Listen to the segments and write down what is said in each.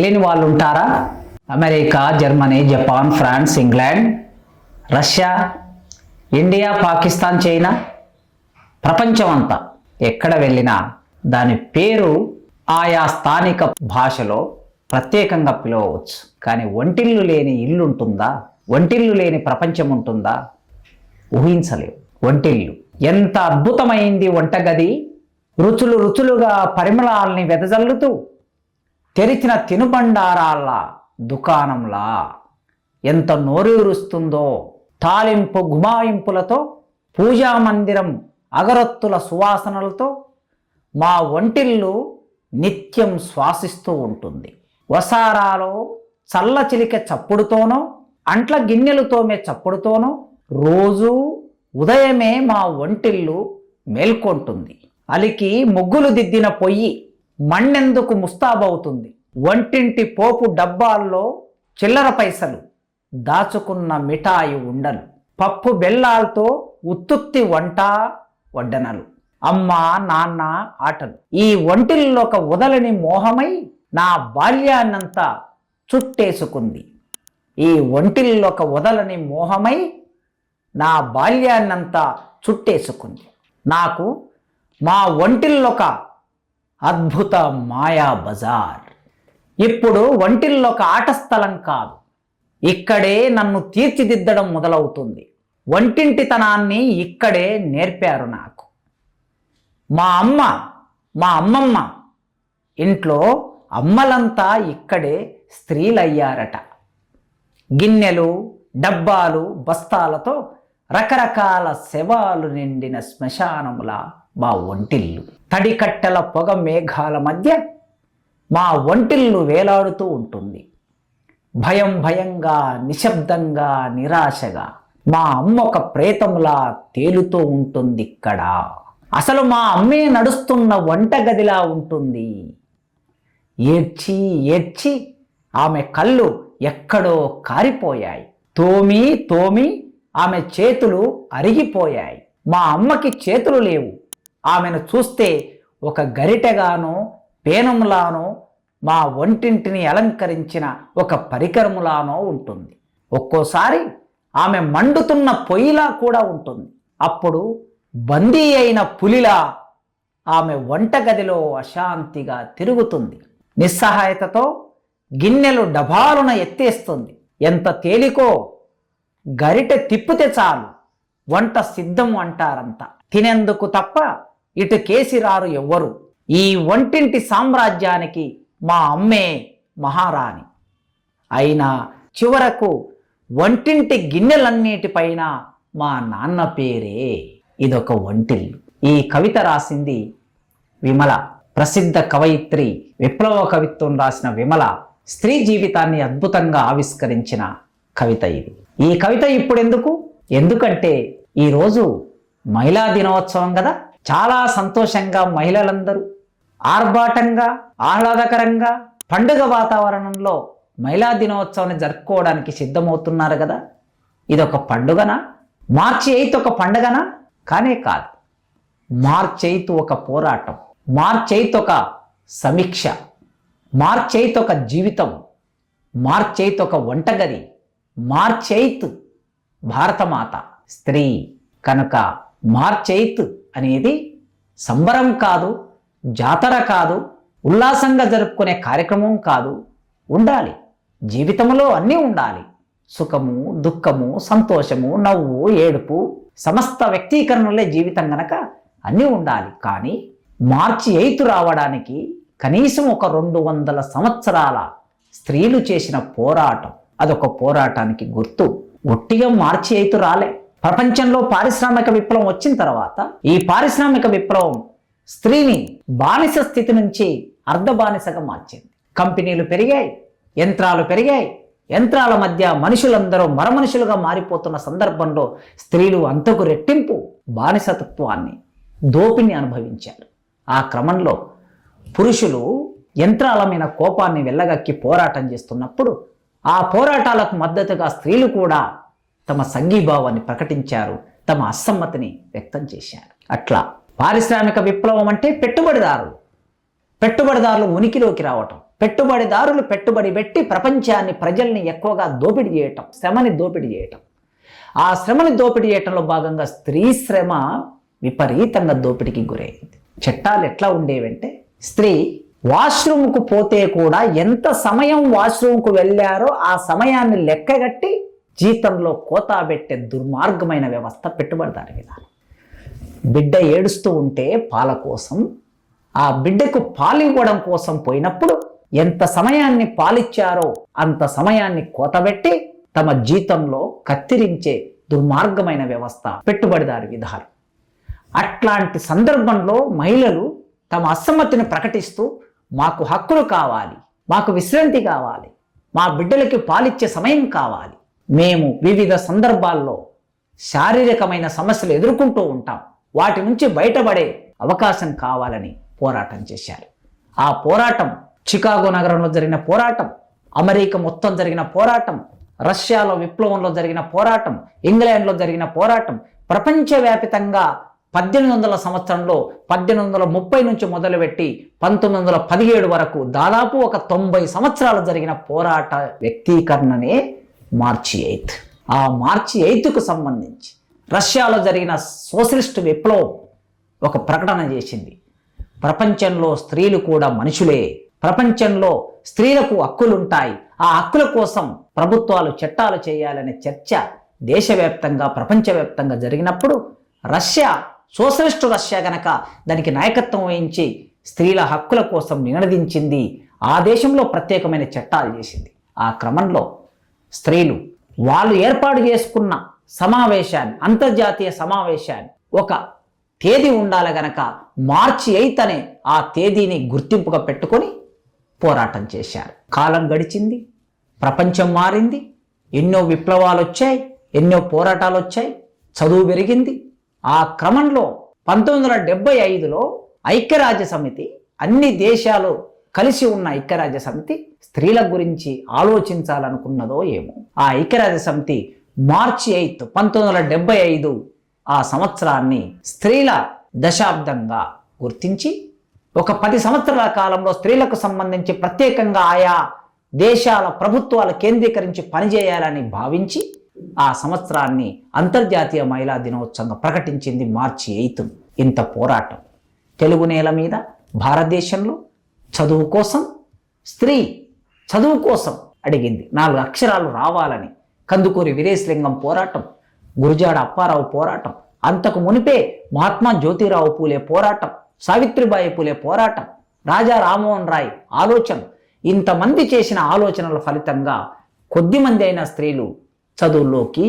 తెలియని వాళ్ళు ఉంటారా? America Germany Japan France England Russia India Pakistan China ప్రపంచం అంతా ఎక్కడ వెళ్ళినా దాని పేరు ఆయా స్థానిక భాషలో ప్రత్యేకంగా పిలవవచ్చు. కానీ ఒంటిల్లు లేని ఇల్లు ఉంటుందా? ఒంటిల్లు లేని ప్రపంచం ఉంటుందా? ఊహించలేవు. ఒంటిల్లు ఎంత అద్భుతమైంది వంటగది! రుచులు రుచులుగా పరిమళాల్ని వెదజల్లుతూ తెరిచిన తినుబండారాల దుకాణంలా ఎంత నోరూరుస్తుందో తాలింపు గుమాయింపులతో పూజా మందిరం అగరత్తుల సువాసనలతో మా ఒంటిల్లు నిత్యం శ్వాసిస్తూ ఉంటుంది. వసారాలో చల్ల చిలిక చప్పుడుతోనో అంట్ల గిన్నెలు తోమే చప్పుడుతోనో రోజూ ఉదయమే మా ఒంటిల్లు మేల్కొంటుంది. అలికి ముగ్గులు దిద్దిన పొయ్యి మಣ್ಣెందుకు ముస్తాబవుతుంది వంటింటి పోపు డబ్బాల్లో చిల్లర పైసలు దాచుకున్న మిఠాయి ఉండలు పప్పు బెల్లాలతో ఉత్తుత్తి వంట వడ్డనలు అమ్మ నాన్న ఆటలు. ఈ వంటిల్లో ఒక వదలని మోహమై నా బాల్యాన్నంతా చుట్టేసుకుంది. ఈ ఒంటిల్లో ఒక వదలని మోహమై నా బాల్యాన్నంతా చుట్టేసుకుంది. నాకు మా ఒంటిల్లొక అద్భుత మాయా బజార్. ఇప్పుడు ఒంటిల్లొక ఆట స్థలం కాదు. ఇక్కడే నన్ను తీర్చిదిద్దడం మొదలవుతుంది. వంటింటితనాన్ని ఇక్కడే నేర్పారు నాకు. మా అమ్మ మా అమ్మమ్మ ఇంట్లో అమ్మలంతా ఇక్కడే స్త్రీలయ్యారట. గిన్నెలు డబ్బాలు బస్తాలతో రకరకాల శవాలు నిండిన శ్మశానముల మా ఒంటిల్లు. తడికట్టెల పొగ మేఘాల మధ్య మా ఒంటిల్లు వేలాడుతూ ఉంటుంది. భయం భయంగా నిశ్శబ్దంగా నిరాశగా మా అమ్మ ఒక ప్రేతములా తేలుతూ ఉంటుంది ఇక్కడ అసలు మా అమ్మే నడుస్తున్న వంటగదిలా ఉంటుంది. ఏడ్చి ఏడ్చి ఆమె కళ్ళు ఎక్కడో కారిపోయాయి. తోమి తోమి ఆమె చేతులు అరిగిపోయాయి. మా అమ్మకి చేతులు లేవు. ఆమెను చూస్తే ఒక గరిటెగానో పేనములానో మా వంటింటిని అలంకరించిన ఒక పరికరములానో ఉంటుంది. ఒక్కోసారి ఆమె మండుతున్న పొయ్యిలా కూడా ఉంటుంది. అప్పుడు బందీ అయిన పులిలా ఆమె వంటగదిలో అశాంతిగా తిరుగుతుంది. నిస్సహాయతతో గిన్నెలు డబాలున ఎత్తేస్తుంది. ఎంత తేలికో గరిటె తిప్పితే చాలు వంట సిద్ధం అంటారంత తినేందుకు తప్ప ఇటు కేసిరారు ఎవ్వరు? ఈ వంటింటి సామ్రాజ్యానికి మా అమ్మే మహారాణి. అయినా చివరకు వంటింటి గిన్నెలన్నిటిపైన మా నాన్న పేరే. ఇదొక వంటిల్లు. ఈ కవిత రాసింది విమల. ప్రసిద్ధ కవయిత్రి విప్లవ కవిత్వం రాసిన విమల స్త్రీ జీవితాన్ని అద్భుతంగా ఆవిష్కరించిన కవిత ఇది. ఈ కవిత ఇప్పుడు ఎందుకు ఎందుకంటే ఈరోజు మహిళా దినోత్సవం కదా? చాలా సంతోషంగా మహిళలందరూ ఆర్భాటంగా ఆహ్లాదకరంగా పండుగ వాతావరణంలో మహిళా దినోత్సవాన్ని జరుపుకోవడానికి సిద్ధమవుతున్నారు కదా. ఇదొక పండుగనా? మార్చి ఎయిత్ ఒక పండుగనా? కానే కాదు. మార్చి ఎయిత్ ఒక పోరాటం. మార్చి ఎయిత్ ఒక సమీక్ష. మార్చి ఎయిత్ ఒక జీవితం. మార్చి ఎయిత్ ఒక వంటగది. మార్చి ఎయిత్ భారతమాత. స్త్రీ. కనుక మార్చి ఎయిత్ అనేది సంబరం కాదు జాతర కాదు ఉల్లాసంగా జరుపుకునే కార్యక్రమం కాదు. ఉండాలి. జీవితంలో అన్నీ ఉండాలి. సుఖము దుఃఖము సంతోషము నవ్వు ఏడుపు సమస్త వ్యక్తీకరణలే జీవితం గనక అన్నీ ఉండాలి. కానీ మార్చి ఎయిత్ రావడానికి కనీసం ఒక రెండు వందల సంవత్సరాల స్త్రీలు చేసిన పోరాటం. అదొక పోరాటానికి గుర్తు. ఒట్టిగా మార్చి ఎయిత్ రాలే. ప్రపంచంలో పారిశ్రామిక విప్లవం వచ్చిన తర్వాత ఈ పారిశ్రామిక విప్లవం స్త్రీని బానిస స్థితి నుంచి అర్ధ బానిసగా మార్చింది. కంపెనీలు పెరిగాయి యంత్రాలు పెరిగాయి యంత్రాల మధ్య మనుషులందరూ మరమనుషులుగా మారిపోతున్న సందర్భంలో స్త్రీలు అంతకు రెట్టింపు బానిసతత్వాన్ని దోపిని అనుభవించారు. ఆ క్రమంలో పురుషులు యంత్రాల మీద కోపాన్ని వెళ్ళగక్కి పోరాటం చేస్తున్నప్పుడు ఆ పోరాటాలకు మద్దతుగా స్త్రీలు కూడా తమ సంఘీభావాన్ని ప్రకటించారు తమ అసమ్మతిని వ్యక్తం చేశారు. అట్లా పారిశ్రామిక విప్లవం అంటే పెట్టుబడిదారులు. పెట్టుబడిదారులు ఉనికిలోకి రావటం. పెట్టుబడిదారులు పెట్టుబడి పెట్టి ప్రపంచాన్ని ప్రజల్ని ఎక్కువగా దోపిడీ చేయటం శ్రమని దోపిడీ చేయటం. ఆ శ్రమని దోపిడీ చేయటంలో భాగంగా స్త్రీ శ్రమ విపరీతంగా దోపిడీకి గురైంది. చట్టాలు ఎట్లా ఉండేవంటే స్త్రీ వాష్రూమ్కు పోతే కూడా ఎంత సమయం వాష్రూమ్కు వెళ్ళారో ఆ సమయాన్ని లెక్కగట్టి జీతంలో కోతా పెట్టే దుర్మార్గమైన వ్యవస్థ పెట్టుబడిదారి విధానం. బిడ్డ ఏడుస్తూ ఉంటే పాల కోసం ఆ బిడ్డకు పాలు ఇవ్వడం కోసం పోయినప్పుడు ఎంత సమయాన్ని పాలిచ్చారో అంత సమయాన్ని కోతబెట్టి తమ జీతంలో కత్తిరించే దుర్మార్గమైన వ్యవస్థ పెట్టుబడిదారి విధానం. అట్లాంటి సందర్భంలో మహిళలు తమ అసమ్మతిని ప్రకటిస్తూ మాకు హక్కులు కావాలి మాకు విశ్రాంతి కావాలి మా బిడ్డలకి పాలిచ్చే సమయం కావాలి మేము వివిధ సందర్భాల్లో శారీరకమైన సమస్యలు ఎదుర్కొంటూ ఉంటాం. వాటి నుంచి బయటపడే అవకాశం కావాలని పోరాటం చేశారు. ఆ పోరాటం చికాగో నగరంలో జరిగిన పోరాటం అమెరికా మొత్తం జరిగిన పోరాటం రష్యాలో విప్లవంలో జరిగిన పోరాటం ఇంగ్లాండ్లో జరిగిన పోరాటం ప్రపంచవ్యాపితంగా పద్దెనిమిది వందల సంవత్సరంలో పద్దెనిమిది వందల ముప్పై నుంచి మొదలుపెట్టి పంతొమ్మిది వందల పదిహేడు వరకు దాదాపు ఒక తొంభై సంవత్సరాలు జరిగిన పోరాట వ్యక్తీకరణనే మార్చి ఎయిత్. ఆ మార్చి ఎయిత్కు సంబంధించి రష్యాలో జరిగిన సోషలిస్ట్ విప్లవం ఒక ప్రకటన చేసింది. ప్రపంచంలో స్త్రీలు కూడా మనుషులే. ప్రపంచంలో స్త్రీలకు హక్కులుంటాయి. ఆ హక్కుల కోసం ప్రభుత్వాలు చట్టాలు చేయాలనే చర్చ దేశవ్యాప్తంగా ప్రపంచవ్యాప్తంగా జరిగినప్పుడు రష్యా సోషలిస్టు రష్యా గనక దానికి నాయకత్వం వహించి స్త్రీల హక్కుల కోసం నినదించింది ఆ దేశంలో ప్రత్యేకమైన చట్టాలు చేసింది. ఆ క్రమంలో స్త్రీలు. వాళ్ళు ఏర్పాటు చేసుకున్న సమావేశాన్ని అంతర్జాతీయ సమావేశాన్ని ఒక తేదీ ఉండాలి గనక మార్చి ఎయిత్ అనే ఆ తేదీని గుర్తింపుగా పెట్టుకొని పోరాటం చేశారు. కాలం గడిచింది ప్రపంచం మారింది ఎన్నో విప్లవాలు వచ్చాయి ఎన్నో పోరాటాలు వచ్చాయి చదువు పెరిగింది. ఆ క్రమంలో పంతొమ్మిది వందల డెబ్బై ఐదులో ఐక్యరాజ్య సమితి అన్ని దేశాలు కలిసి ఉన్న ఐక్యరాజ్య సమితి స్త్రీల గురించి ఆలోచించాలనుకున్నదో ఏమో. ఆ ఐక్యరాజ్య సమితి మార్చి ఎయిత్ పంతొమ్మిది వందల డెబ్బై ఐదు ఆ సంవత్సరాన్ని స్త్రీల దశాబ్దంగా గుర్తించి ఒక పది సంవత్సరాల కాలంలో స్త్రీలకు సంబంధించి ప్రత్యేకంగా ఆయా దేశాల ప్రభుత్వాలు కేంద్రీకరించి పనిచేయాలని భావించి ఆ సంవత్సరాన్ని అంతర్జాతీయ మహిళా దినోత్సవంగా ప్రకటించింది మార్చి ఎయిత్. ఇంత పోరాటం. తెలుగు నేల మీద భారతదేశంలో చదువు కోసం స్త్రీ చదువు కోసం అడిగింది. నాలుగు అక్షరాలు రావాలని. కందుకూరి వీరేశలింగం పోరాటం గురుజాడ అప్పారావు పోరాటం అంతకు మునిపే మహాత్మా జ్యోతిరావు పూలే పోరాటం సావిత్రిబాయి పూలే పోరాటం రాజా రామ్మోహన్ రాయ్ ఆలోచన. ఇంతమంది చేసిన ఆలోచనల ఫలితంగా కొద్దిమంది అయిన స్త్రీలు చదువుల్లోకి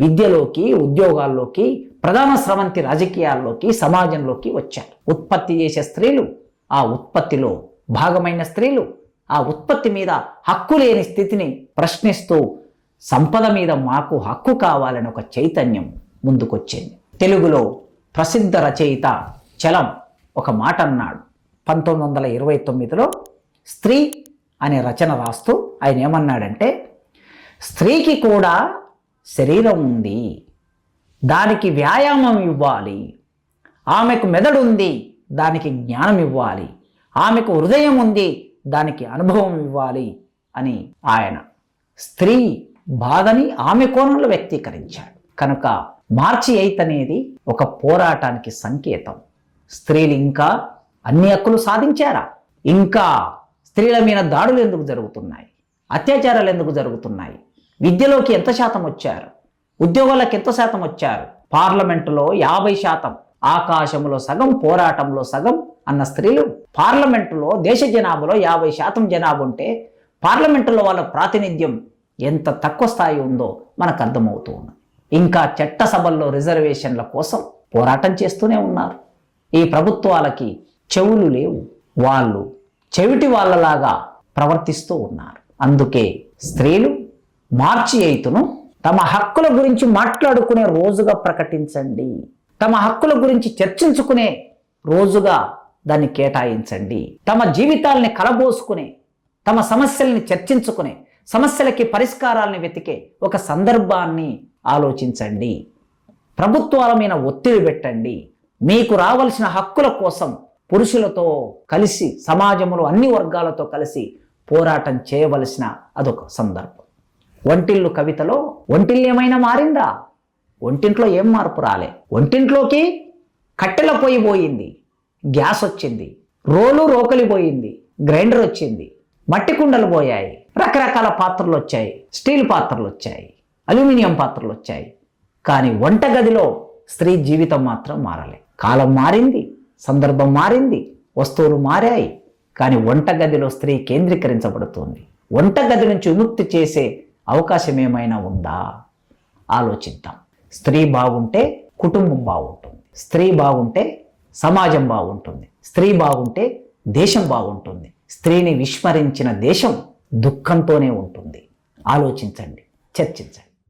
విద్యలోకి ఉద్యోగాల్లోకి ప్రధాన స్రవంతి రాజకీయాల్లోకి సమాజంలోకి వచ్చారు. ఉత్పత్తి చేసే స్త్రీలు ఆ ఉత్పత్తిలో భాగమైన స్త్రీలు ఆ ఉత్పత్తి మీద హక్కు లేని స్థితిని ప్రశ్నిస్తూ సంపద మీద మాకు హక్కు కావాలని ఒక చైతన్యం ముందుకొచ్చింది. తెలుగులో ప్రసిద్ధ రచయిత చలం ఒక మాట అన్నాడు. పంతొమ్మిది వందల ఇరవై తొమ్మిదిలో స్త్రీ అనే రచన రాస్తూ ఆయన ఏమన్నాడంటే స్త్రీకి కూడా శరీరం ఉంది. దానికి వ్యాయామం ఇవ్వాలి. ఆమెకు మెదడు ఉంది. దానికి జ్ఞానం ఇవ్వాలి. ఆమెకు హృదయం ఉంది దానికి అనుభవం ఇవ్వాలి అని ఆయన స్త్రీ బాధని ఆమె కోణంలో వ్యక్తీకరించాడు. కనుక మార్చి ఎయిత్ అనేది ఒక పోరాటానికి సంకేతం. స్త్రీలు ఇంకా అన్ని హక్కులు సాధించారా? ఇంకా స్త్రీల మీద దాడులు ఎందుకు జరుగుతున్నాయి? అత్యాచారాలు ఎందుకు జరుగుతున్నాయి? విద్యలోకి ఎంత శాతం వచ్చారు? ఉద్యోగాలకు ఎంత శాతం వచ్చారు? పార్లమెంటులో యాభై శాతం ఆకాశంలో సగం పోరాటంలో సగం అన్న స్త్రీలు పార్లమెంటులో దేశ జనాభాలో యాభై శాతం జనాభా ఉంటే పార్లమెంటులో వాళ్ళ ప్రాతినిధ్యం ఎంత తక్కువ స్థాయి ఉందో మనకు అర్థమవుతూ ఉంది ఇంకా చట్టసభల్లో రిజర్వేషన్ల కోసం పోరాటం చేస్తూనే ఉన్నారు. ఈ ప్రభుత్వాలకి చెవులు లేవు. వాళ్ళు చెవిటి వాళ్ళలాగా ప్రవర్తిస్తూ ఉన్నారు. అందుకే స్త్రీలు మార్చి ఎయితును తమ హక్కుల గురించి మాట్లాడుకునే రోజుగా ప్రకటించండి. తమ హక్కుల గురించి చర్చించుకునే రోజుగా దాన్ని కేటాయించండి. తమ జీవితాల్ని కలబోసుకునే తమ సమస్యల్ని చర్చించుకునే సమస్యలకి పరిష్కారాలని వెతికే ఒక సందర్భాన్ని ఆలోచించండి. ప్రభుత్వాల మీద ఒత్తిడి పెట్టండి. మీకు రావలసిన హక్కుల కోసం పురుషులతో కలిసి సమాజంలో అన్ని వర్గాలతో కలిసి పోరాటం చేయవలసిన అదొక సందర్భం. ఒంటిల్లు కవితలో ఒంటిల్లు ఏమైనా మారిందా? ఒంటింట్లో ఏం మార్పు రాలే? ఒంటింట్లోకి కట్టెల పొయ్యి పోయింది. గ్యాస్ వచ్చింది రోలు రోకలి పోయింది గ్రైండర్ వచ్చింది మట్టి కుండలు పోయాయి రకరకాల పాత్రలు వచ్చాయి స్టీల్ పాత్రలు వచ్చాయి అల్యూమినియం పాత్రలు వచ్చాయి. కానీ వంటగదిలో స్త్రీ జీవితం మాత్రం మారలే. కాలం మారింది సందర్భం మారింది వస్తువులు మారాయి. కానీ వంటగదిలో స్త్రీ కేంద్రీకరించబడుతుంది. వంటగది నుంచి విముక్తి చేసే అవకాశం ఏమైనా ఉందా? ఆలోచిద్దాం. స్త్రీ బాగుంటే కుటుంబం బాగుంటుంది. స్త్రీ బాగుంటే సమాజం బాగుంటుంది. స్త్రీ బాగుంటే దేశం బాగుంటుంది. స్త్రీని విస్మరించిన దేశం దుఃఖంతోనే ఉంటుంది. ఆలోచించండి చర్చించండి.